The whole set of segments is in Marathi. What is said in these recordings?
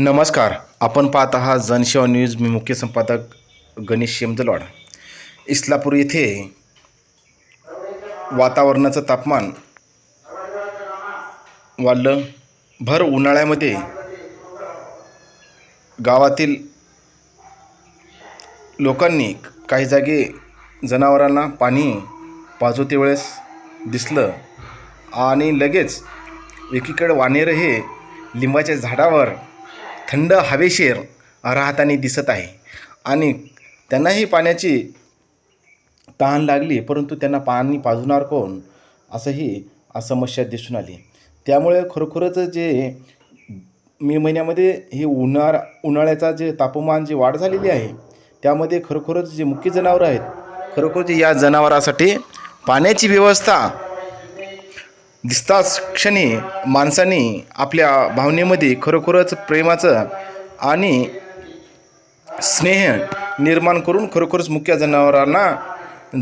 नमस्कार. आपण पाहत आहात जनसेवा न्यूज. मी मुख्य संपादक गणेश शेमदलवाड. इस्लापूर येथे वातावरणाचं तापमान वाढलं. भर उन्हाळ्यामध्ये गावातील लोकांनी काही जागी जनावरांना पाणी पाजवते वेळेस दिसलं आणि लगेच एकीकडे वानेर हे लिंबाच्या झाडावर थंड हवेशीर राहताना दिसत आहे. आणि त्यांनाही पाण्याची तहान लागली परंतु त्यांना पाणी पाजणार कोण? असंही समस्या दिसून आली. त्यामुळे खरोखरच जे मे महिन्यामध्ये हे उन्हाळा उन्हाळ्याचा जे तापमान जे वाढ झालेली आहे त्यामध्ये खरोखरच जे मुख्य जनावरं आहेत खरोखरच या जनावरासाठी पाण्याची व्यवस्था दिसताच क्षणी माणसाने आपल्या भावनेमध्ये खरोखरच प्रेमाचं आणि स्नेह निर्माण करून खरोखरच मुख्य जनावरांना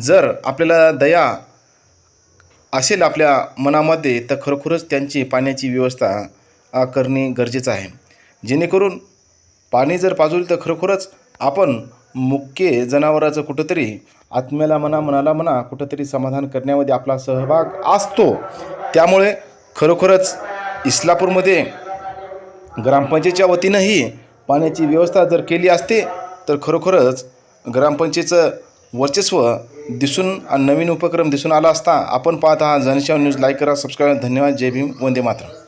जर आपल्याला दया असेल आपल्या मनामध्ये तर खरोखरच त्यांची पाण्याची व्यवस्था करणे गरजेचं आहे. जेणेकरून पाणी जर पाजवली तर खरोखरच आपण मुख्य जनावराचं कुठंतरी आत्म्याला म्हणा मनाला म्हणा कुठंतरी समाधान करण्यामध्ये आपला सहभाग असतो. त्यामुळे खरोखरच इस्लापूरमध्ये ग्रामपंचायतच्या वतीनंही पाण्याची व्यवस्था जर केली असते तर खरोखरच ग्रामपंचायतीचं वर्चस्व दिसून आणि नवीन उपक्रम दिसून आला असता आपण पाहत आहात जनशाव न्यूज. लाईक करा सबस्क्राईब धन्यवाद. जय भीम. वंदे मातरम.